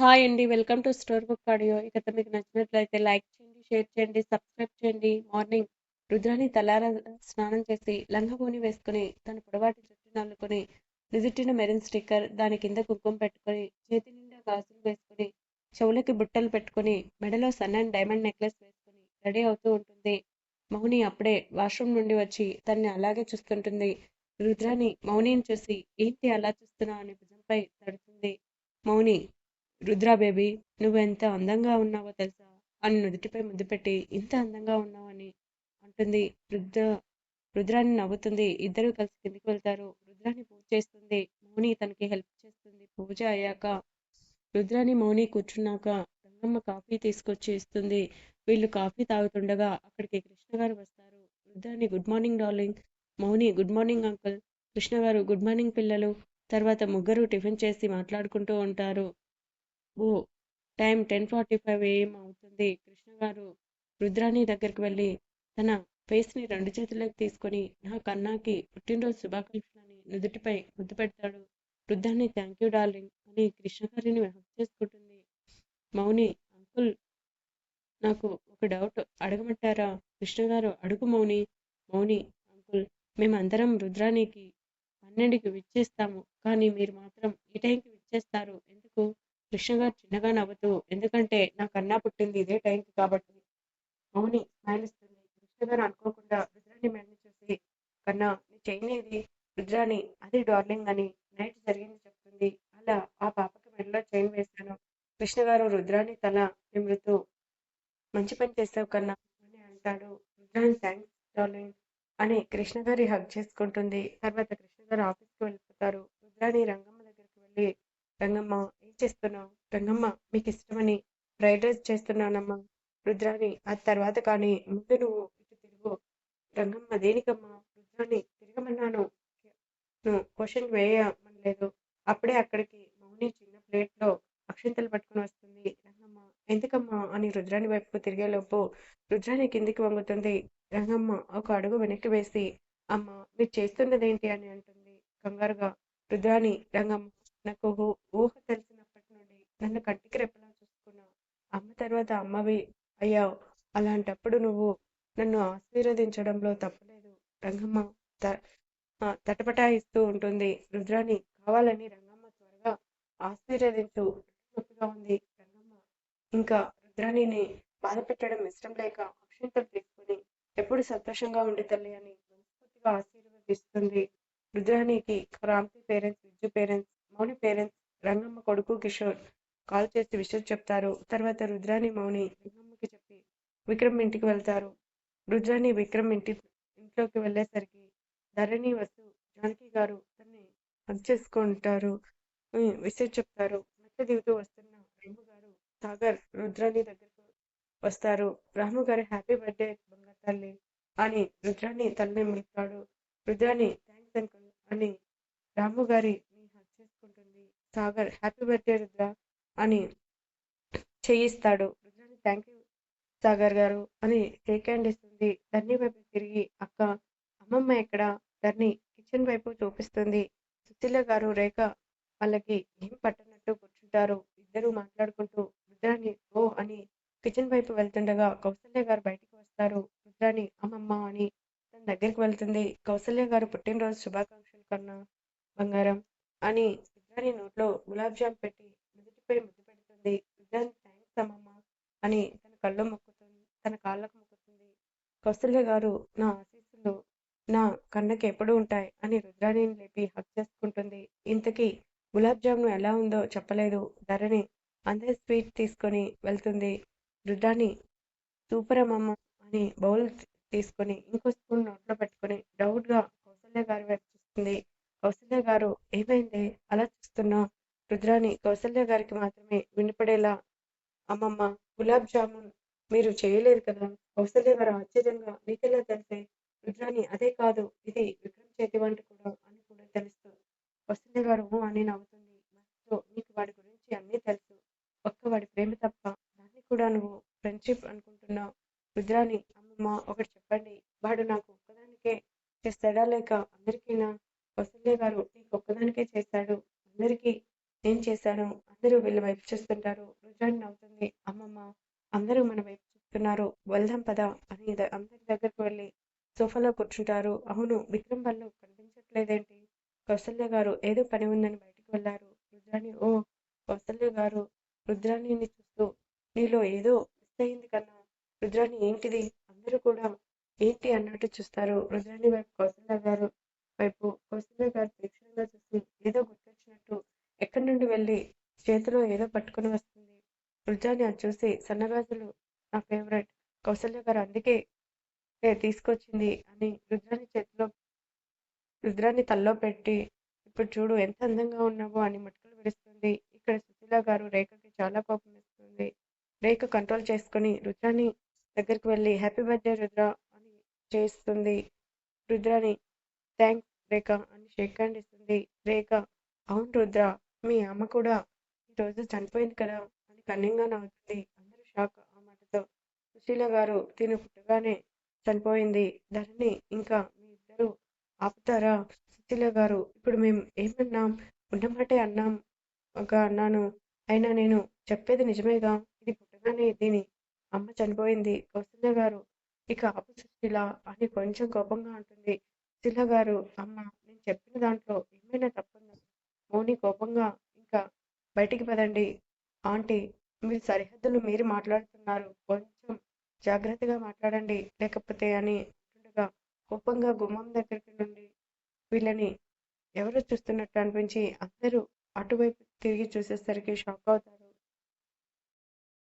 Hi అండి. Welcome to store book audio. ఇక మీకు నచ్చినట్లయితే లైక్ చేయండి, షేర్ చేయండి, సబ్స్క్రైబ్ చేయండి. మార్నింగ్ రుద్రాని తలారా స్నానం చేసి లంగావోణి వేసుకొని తన పొడవాటి జుట్టును అల్లుకొని నిజుట్టిన మెరిన్ స్టిక్కర్ దాని కింద కుంకుమ పెట్టుకొని చేతి నిండా గాజులు వేసుకొని చెవులకి బుట్టలు పెట్టుకొని మెడలో సన్నని డైమండ్ నెక్లెస్ వేసుకొని రెడీ అవుతూ ఉంటుంది. మౌని అప్పుడే వాష్రూమ్ నుండి వచ్చి తన్ని అలాగే చూస్తుంటుంది. రుద్రాని మౌనిని చూసి ఏంటి అలా చూస్తున్నావు అని భుజంపై తడుతుంది. మౌని రుద్రా బేబీ నువ్వు ఎంత అందంగా ఉన్నావో తెలుసా? అని నుదుటిపై ముద్దు పెట్టి ఇంత అందంగా ఉన్నావని అంటుంది రుద్ర. రుద్రాన్ని నవ్వుతుంది. ఇద్దరు కలిసి కిందికి వెళ్తారు. రుద్రాన్ని పూజ చేస్తుంది. మౌని తనకి హెల్ప్ చేస్తుంది. పూజ అయ్యాక రుద్రాన్ని మౌని కూర్చున్నాక రంగమ్మ కాఫీ తీసుకొచ్చి ఇస్తుంది. వీళ్ళు కాఫీ తాగుతుండగా అక్కడికి కృష్ణ గారు వస్తారు. రుద్రాన్ని good morning darling. Mouni good morning uncle. Krishna garu good morning పిల్లలు. తర్వాత ముగ్గురు టిఫిన్ చేసి మాట్లాడుకుంటూ ఉంటారు. ఓ time ten forty five AM అవుతుంది. కృష్ణ గారు రుద్రాణి దగ్గరికి వెళ్ళి తన ఫేస్ని రెండు చేతులకు తీసుకొని నా కన్నాకి పుట్టినరోజు శుభాకాంక్షలని నుదుటిపై ముద్దు పెడతాడు వృద్ధాన్ని థ్యాంక్ యూ డార్లింగ్ అని కృష్ణ గారిని హక్ చేసుకుంటుంది. మౌని అంకుల్ నాకు ఒక డౌట్ అడగమంటారా? కృష్ణ గారు అడుగు మౌని మౌని అంకుల్ మేమందరం రుద్రానికి పన్నెండుకి విచ్చేస్తాము. కానీ మీరు మాత్రం ఈ టైంకి విచ్చేస్తారు. ఎందుకు? కృష్ణ గారు చిన్నగా నవ్వుతూ ఎందుకంటే నా కన్నా పుట్టింది ఇదే టైంకి కాబట్టి మౌని స్మైల్ ఇస్తుంది కృష్ణ గారు అనుకోకుండా రుద్రాన్ని మెడ చూసి కన్నా నీ చైన్ రుద్రాని అది డార్లింగ్ అని నైట్ జరిగింది చెప్తుంది. అలా ఆ పాపకి మెడలో చైన్ వేశాను. కృష్ణ గారు రుద్రాని తల నిమ్రుతూ మంచి పని చేసావు కన్నా అని అంటాడు. రుద్రాని థ్యాంక్స్ డార్లింగ్ అని కృష్ణ గారి హగ్ చేసుకుంటుంది. తర్వాత కృష్ణ గారు ఆఫీస్కి వెళ్ళిపోతారు. రుద్రాని రంగమ్మ దగ్గరికి వెళ్ళి రంగమ్మ చేస్తున్నావు? రంగమ్మ మీకు ఇష్టమని ఫ్రైడ్ రైస్ చేస్తున్నానమ్మా. రుద్రాని ఆ తర్వాత కానీ ముందు నువ్వు ఇటు తిరుగు. రంగమ్మ దేనికమ్మా? రుద్రాని తిరగమన్నాను. నువ్వు క్వశ్చన్ వేయమనలేదు. అప్పుడే అక్కడికి మౌని చిన్న ప్లేట్లో అక్షంతలు పట్టుకుని వస్తుంది. రంగమ్మ ఎందుకమ్మా అని రుద్రాని వైపు తిరిగేలోపు రుద్రాని కిందికి వంగుతుంది. రంగమ్మ ఒక అడుగు వెనక్కి వేసి అమ్మ మీరు చేస్తున్నదేంటి అని అంటుంది. కంగారుగా రుద్రాని రంగమ్మ నాకు ఊహ తెలిసిన నన్ను కంటికి రెప్పలా చూసుకున్నావు. అమ్మ తర్వాత అమ్మవి అయ్యావు. అలాంటప్పుడు నువ్వు నన్ను ఆశీర్వదించడంలో తప్పలేదు. రంగమ్మ తటపటాయిస్తూ ఉంటుంది. రుద్రాని కావాలని రంగమ్మ త్వరగా ఆశీర్వదించు. నొప్పిగా ఉంది రంగమ్మ. ఇంకా రుద్రాణిని బాధ పెట్టడం ఇష్టం లేక అక్షంతలు తీసుకుని ఎప్పుడు సంతోషంగా ఉండి తల్లి అని మనస్ఫూర్తిగా ఆశీర్వదిస్తుంది. రుద్రాణికి Kranti parents Vidyu parents Mouni parents Rangamma కొడుకు కిషోర్ కాల్ చేసి విషయం చెప్తారు. తర్వాత రుద్రాని మౌని రంగమ్మకి చెప్పి విక్రమ్ ఇంటికి వెళ్తారు. రుద్రాని విక్రమ్ ఇంటి ఇంట్లోకి వెళ్ళేసరికి ధరణి వస్తు జానకి గారు తన్ని హక్ చేసుకుంటారు. విషయం చెప్తారు. మెట్ల దిగుతూ వస్తున్న రాము గారు సాగర్ రుద్రాని దగ్గరకు వస్తారు. రాము గారు హ్యాపీ బర్త్డే బంగారు తల్లి అని రుద్రాని తల్లి మిలుతాడు రుద్రాని థ్యాంక్స్ అంకుల్ అని రాము గారి హక్ చేసుకుంటుంది. సాగర్ హ్యాపీ బర్త్డే రుద్ర అని చేయిస్తాడు. థ్యాంక్ యూ సాగర్ గారు అని టేక్ హ్యాండ్ ఇస్తుంది. ధర్ని వైపు తిరిగి అక్క అమ్మమ్మ ఎక్కడ? ధర్ని కిచెన్ వైపు చూపిస్తుంది. సుశీల గారు రేఖ వాళ్ళకి ఏం పట్టనట్టు కూర్చుంటారు? ఇద్దరు మాట్లాడుకుంటూ రుద్రాని ఓ అని కిచెన్ వైపు వెళ్తుండగా కౌసల్య గారు బయటికి వస్తారు. రుద్రాని అమ్మమ్మ అని తన దగ్గరికి వెళ్తుంది. కౌసల్య గారు పుట్టినరోజు శుభాకాంక్షలు కన్నా బంగారం అని రుద్రాని నోట్లో గులాబ్ జామ్ పెట్టి నుదుటిపై ముద్దు పెడుతుంది. నిజానికి థ్యాంక్స్ అమ్మమ్మ అని తన కళ్ళు మొక్కుతుంది తన కాళ్ళకు మొక్కుతుంది. కౌసల్య గారు నా ఆశీస్సులు నా కన్నకి ఎప్పుడు ఉంటాయి అని రుద్రాణిని లేపి హక్ చేసుకుంటుంది. ఇంతకీ గులాబ్ జామ్ను ఎలా ఉందో చెప్పలేదు. ధరణి అందరి స్వీట్ తీసుకొని వెళ్తుంది. రుద్రాణి సూపర్ అమ్మమ్మ అని బౌల్ తీసుకొని ఇంకో స్పూన్ నోట్లో పెట్టుకొని డౌట్గా కౌసల్య గారి వైపు చూస్తుంది. కౌసల్య గారు ఏమైంది? అలా చూస్తున్నా? రుద్రాని కౌసల్య గారికి మాత్రమే వినపడేలా అమ్మమ్మ గులాబ్ జామున్ మీరు చేయలేదు కదా? కౌసల్య గారు ఆశ్చర్యంగా నీకెలా తెలిసే? రుద్రాని అదే కాదు ఇది విక్రమ్ చేతి వంట కూడా అని కూడా తెలుసు కౌసల్య గారు అని నవ్వుతుంది. మనసులో నీకు వాడి గురించి అన్నీ తెలుసు. ఒక్క వాడి ప్రేమ తప్ప దాన్ని కూడా నువ్వు ఫ్రెండ్షిప్ అనుకుంటున్నావు. రుద్రాని అమ్మమ్మ ఒకటి చెప్పండి. వాడు నాకు ఒక్కదానికే చేస్తాడా లేక అందరికీనా? కౌసల్య గారు నీకు ఒక్కదానికే చేస్తాడు. అందరికీ ఏం చేశాను అందరూ వీళ్ళ వైపు చూస్తుంటారు. రుద్రాణి నవ్వుతుంది అమ్మమ్మ అందరూ మన వైపు చూస్తున్నారు. వెళ్దాం పద అని అందరి దగ్గరకు వెళ్ళి సోఫాలో కూర్చుంటారు. అవును విక్రమ్ వాళ్ళు కనిపించట్లేదేంటి? కౌసల్య గారు ఏదో పని ఉందని బయటకు వెళ్ళారు. రుద్రాణి ఓ కౌసల్య గారు రుద్రాణిని చూస్తూ నీలో ఏదో మిస్ అయింది కన్నా. రుద్రాణి ఏంటిది? అందరూ కూడా ఏంటి అన్నట్టు చూస్తారు. రుద్రాణి వైపు కౌసల్య గారు వైపు కౌసల్య గారు తీక్షణంగా చూసి ఏదో గుర్తొచ్చినట్టు ఎక్కడి నుండి వెళ్ళి చేతిలో ఏదో పట్టుకొని వస్తుంది. రుద్రాణి అది చూసి సన్నగాజులు నా ఫేవరెట్ కౌసల్య గారు అందుకే తీసుకొచ్చింది అని రుద్రాన్ని చేతిలో రుద్రాన్ని తల్లో పెట్టి ఇప్పుడు చూడు ఎంత అందంగా ఉన్నావో అని మటుకలు విడుస్తుంది. ఇక్కడ సుశీల గారు రేఖకి చాలా కోపం ఇస్తుంది రేఖ కంట్రోల్ చేసుకుని రుద్రాని దగ్గరికి వెళ్ళి హ్యాపీ బర్త్డే రుద్ర అని చేస్తుంది. రుద్రాని థ్యాంక్స్ రేఖ అని షేక్ హ్యాండ్ ఇస్తుంది. రేఖ అవును రుద్ర మీ అమ్మ కూడా ఈరోజు చనిపోయింది కదా అని కన్నింగా నవ్వుతుంది. అందరూ షాక్ ఆ మాటతో. సుశీల గారు తిను పుట్టగానే చనిపోయింది. ధరణి ఇంకా మీ ఇద్దరు ఆపుతారా? సుశీల గారు ఇప్పుడు మేము ఏమన్నాం? ఉన్నమాటే అన్నాం. ఒక అన్నాను. అయినా నేను చెప్పేది నిజమేగా? ఇది పుట్టగానే దీని అమ్మ చనిపోయింది. కౌశల్య గారు ఇక ఆపు సుశీల అని కొంచెం కోపంగా ఉంటుంది సుశీల గారు అమ్మ నేను చెప్పిన దాంట్లో ఏమైనా తప్పుందా? మౌని కోపంగా ఇంకా బయటికి పదండి ఆంటీ మీరు సరిహద్దులు మీరు మాట్లాడుతున్నారు. కొంచెం జాగ్రత్తగా మాట్లాడండి. లేకపోతే అని అంటుండగా కోపంగా గుమ్మం దగ్గరికి నుండి వీళ్ళని ఎవరు చూస్తున్నట్టు అనిపించి అందరూ అటువైపు తిరిగి చూసేసరికి షాక్ అవుతారు.